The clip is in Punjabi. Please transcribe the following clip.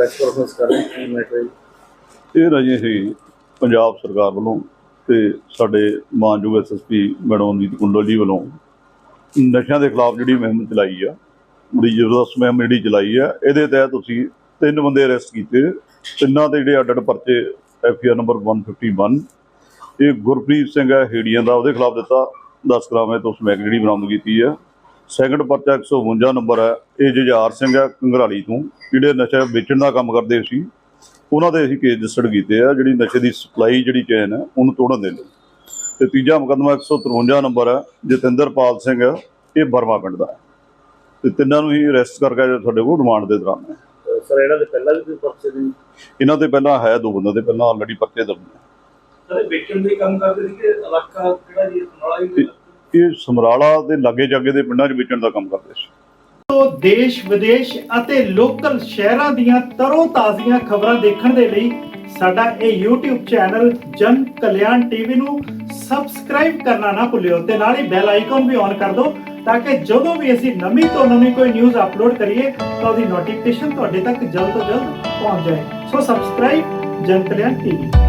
ਪ੍ਰੈਸ ਕਾਨਫਰੰਸ ਕਰ ਰਹੇ ਕੀ ਮੈਟਰ ਇਹ ਰਾਜੇ ਸੀ ਪੰਜਾਬ ਸਰਕਾਰ ਵੱਲੋਂ ਤੇ ਸਾਡੇ ਮਾਨਯੋਗ ਐਸਐਸਪੀ ਮੈਡਮ ਨੀਤ ਕੁੰਡਲ ਜੀ ਵੱਲੋਂ ਨਸ਼ਿਆਂ ਦੇ ਖਿਲਾਫ ਜਿਹੜੀ ਮੁਹਿੰਮ ਚਲਾਈ ਆ, ਬੜੀ ਜ਼ਬਰਦਸਤ ਮੁਹਿੰਮ ਜਿਹੜੀ ਚਲਾਈ ਆ, ਇਹਦੇ ਤਹਿਤ ਤੁਸੀਂ ਤਿੰਨ ਬੰਦੇ ਅਰੈਸਟ ਕੀਤੇ। ਤਿੰਨਾਂ ਦੇ ਜਿਹੜੇ ਅੱਡ ਅੱਡ ਪਰਚੇ ਐਫਆਰ ਨੰਬਰ 151 ਇਹ ਗੁਰਪ੍ਰੀਤ ਸਿੰਘ ਹੈ ਹੇੜੀਆਂ ਦਾ, ਉਹਦੇ ਖਿਲਾਫ ਦਿੱਤਾ। 10 ਗ੍ਰਾਮ ਹੈ ਤੋਂ ਸਮੈਕ ਜਿਹੜੀ ਬਰਾਮਦ ਕੀਤੀ ਆ। ਸੈਕੰਡ ਪਰਚਾ 152 ਨੰਬਰ ਹੈ। ਇਹ ਜੁਝਾਰ ਸਿੰਘ ਹੈ ਕੰਗਰਾਲੀ ਤੋਂ। ਜਿਹੜੇ ਨਸ਼ਾ ਵੇਚਣ ਦਾ ਕੰਮ ਕਰਦੇ ਸੀ ਉਹਨਾਂ ਦੇ ਅਸੀਂ ਕੇਸ ਰਜਿਸਟਰਡ ਕੀਤੇ ਆ। ਜਿਹੜੀ ਨਸ਼ੇ ਦੀ ਸਪਲਾਈ ਜਿਹੜੀ ਚੇਨ ਹੈ ਉਹਨੂੰ ਤੋੜਨ ਦੇ ਲਈ। ਤੇ ਤੀਜਾ ਮੁਕੱਦਮਾ 153 ਨੰਬਰ ਹੈ ਜਤਿੰਦਰਪਾਲ ਸਿੰਘ ਇਹ ਬਰਮਾ ਪਿੰਡ ਦਾ ਹੈ। ਤੇ ਤਿੰਨਾਂ ਨੂੰ ਹੀ ਅਰੈਸਟ ਕਰਕੇ ਜੋ ਤੁਹਾਡੇ ਕੋਲ ਰਿਮਾਂਡ ਦੇ ਦੌਰਾਨ। ਹੈ ਸਰ ਇਹਨਾਂ ਦੇ ਪਹਿਲਾਂ ਵੀ ਕੋਈ ਪਰਚੇ ਨਹੀਂ ਇਹਨਾਂ ਤੇ ਪਹਿਲਾਂ ਹੈ ਦੋ ਬੰਦੇ ਦੇ ਪਹਿਲਾਂ ਆਲਰੇਡੀ ਪਰਚੇ ਦਰਜ ਨੇ। ਸਰ ਵੇਚਣ ਦੇ ਕੰਮ ਕਰਦੇ ਸੀ ਕਿ ਇਲਾਕਾ ਕਿਹੜਾ ਜੀ ਨਾਲਾ ਹੀ ਇਹ ਸਮਰਾਲਾ ਦੇ ਲਾਗੇ ਜਾਗੇ ਦੇ ਪਿੰਡਾਂ 'ਚ ਵੇਚਣ ਦਾ ਕੰਮ ਕਰਦੇ ਸੀ। ਤੋਂ ਦੇਸ਼, ਵਿਦੇਸ਼ ਅਤੇ ਲੋਕਲ ਸ਼ਹਿਰਾਂ ਦੀਆਂ ਤਰੋ ਤਾਜ਼ੀਆਂ ਖਬਰਾਂ ਦੇਖਣ ਦੇ ਲਈ ਸਾਡਾ ਇਹ YouTube ਚੈਨਲ ਜਨ ਕਲਿਆਣ ਟੀਵੀ ਨੂੰ ਸਬਸਕ੍ਰਾਈਬ ਕਰਨਾ ਨਾ ਭੁੱਲਿਓ ਤੇ ਨਾਲ ਹੀ ਬੈਲ ਆਈਕਨ ਵੀ ਔਨ ਕਰ ਦਿਓ ਤਾਂ ਕਿ ਜਦੋਂ ਵੀ ਅਸੀਂ ਨਵੀਂ ਤੋਂ ਨਵੀਂ ਕੋਈ ਨਿਊਜ਼ ਅਪਲੋਡ ਕਰੀਏ ਤਾਂ ਉਹਦੀ ਨੋਟੀਫਿਕੇਸ਼ਨ ਤੁਹਾਡੇ ਤੱਕ ਜਲਦ ਤੋਂ ਜਲਦ ਪਹੁੰਚ ਜਾਏ। ਸੋ ਸਬਸਕ੍ਰਾਈਬ ਜਨ ਕਲਿਆਣ ਟੀਵੀ।